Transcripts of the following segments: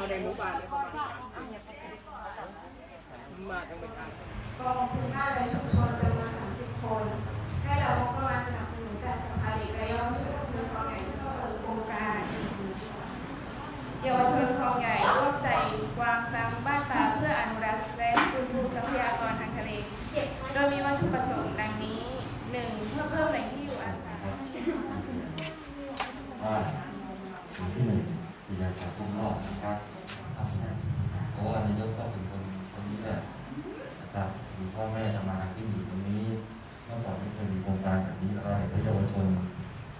บาลเลยประมาณมาทั้งป็นทางกองทุนหน้าในชุมชนจำนวน30 คน ให้เรางบประมาณสนับสนุนจากสภาเด็กและเยาวชนอำเภอคลองใหญ่ที่เข้าเปิดโครงการเยาวชนคลองใหญ่ร่วมใจวางซังบ้านป่าเพื่ออนุรักษ์และฟื้นฟูทรัพยากรทางทะเล โดยมีวัตถุประสงค์ดังนี้ 1. เพื่อเพิ่มแหล่งที่อยู่อาศัยที่หนึ่ง ที่จะสังคมรอดนะครับทำนะเพราะว่านายกก็เป็นคนคนนี้แหละนะครับมีพ่อแม่ทำมาหากินอยู่ตรงนี้เมื่อก่อนไม่เคยมีโครงการแบบนี้แล้วก็เด็กและเยาวชน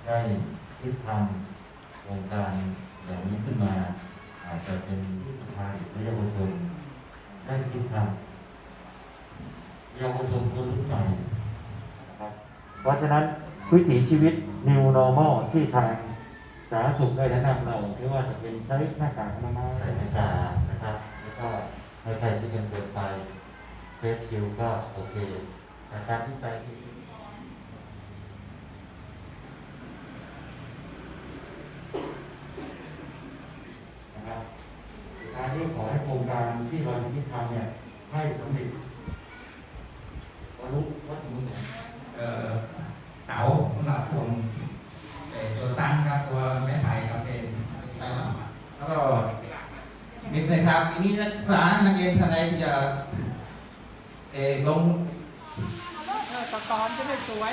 ได้คิดทำโครงการอย่างนี้ขึ้นมา อาจจะเป็นที่สภาเด็กและเยาวชนได้คิดทำเยาวชนคนรุ่นใหม่นะครับเพราะฉะนั้นวิถีชีวิต New Normal ที่ทาง สาธารณสุขได้แนะนำเราไม่ว่าจะเป็นใช้หน้ากากอนามัยใส่หน้ากากนะครับ แล้วก็ไม่ใกล้ชิดกันเกินไปเฟสชิลก็โอเคแต่การที่นะครับสุดท้ายนี้ขอให้โครงการที่เราจะคิดทำเนี่ยให้สำเร็จบรรลุวัตถุประสงค์ เอ่อเต๋าสำหรับผมเอ่อตัวตั้งครับตัวไม้ไผ่ครับเป็นแล้วก็ มีในครับทีนี้นักศึกษานักเรียนท่านใดที่จะเออลงตะกอนจะได้สวย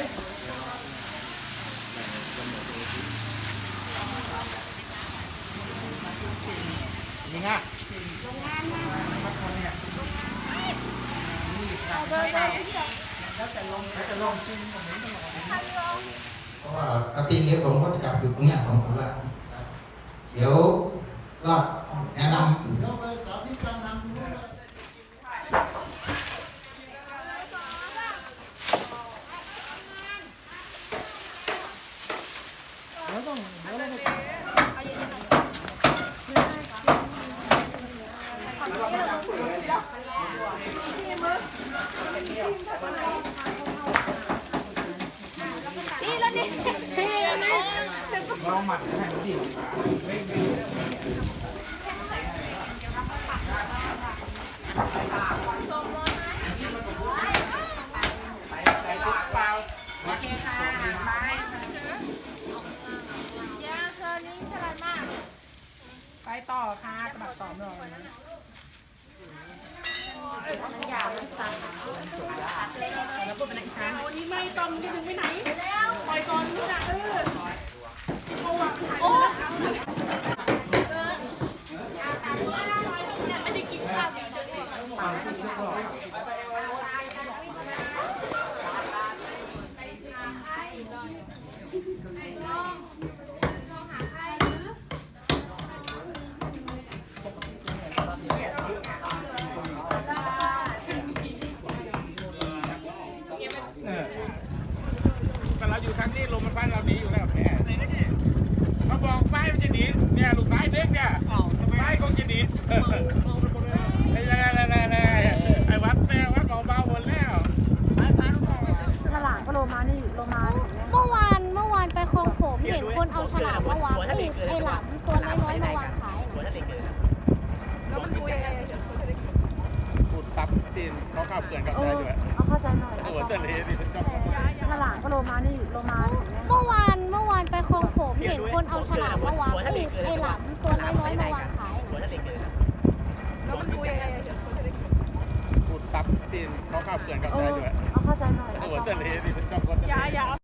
นี่ไงเพราะว่าปฏิเนี้ผมก็จะกลับอยู่ตรงนี้สองคนละเดี๋ยวรอบแนะนำ ไปต่อค่ะสะบัดต่อมรอนะแล้วก็เป็นนักศึกษาวันนี้ไม่ต้องจะถึงไปไหนไป ก่อนนู่นะเออเอาอะโอ้แต่เราอยู่ทางนี้ลมมันพัดเราหนีอยู่แล้วแพ้ไหนนะพี่เขาบอกซ้ายมันจะหนีเนี่ยลูกซ้ายเด็กเนี่ยซ้ายคงจะหนีไอ้ไอ้ไอ้ไอ้ไอ้ไอ้วัดแม่วัดเบาๆหมดแล้ว ฉลามก็ โลมานี่โลมาถึงเนี่ยเมื่อวานเมื่อวานไปคลองผมเห็นคนเอาฉลามมาวางไอ้ไอ้หลามตัวน้อยๆมาวางขายนะพูดซับที่เขาข้าวเกลื่อนกับเอใจอด้วยเอาเข้าใจหน่อยหัวเตลีดิฉันชอบฉลามก็โลมานี่โลมาถึงเนี่ยเมื่อวานเมื่อวานไปคลองผมเห็นคนเอาฉลามมาวางไอ้ไอ้หลามตัวน้อยๆมาวางขายนะพูดซับที่เขาข้าวเกลื่อนกับใจด้วย เอาเข้าใจหน่อยหัวเตลีดิฉันชอบ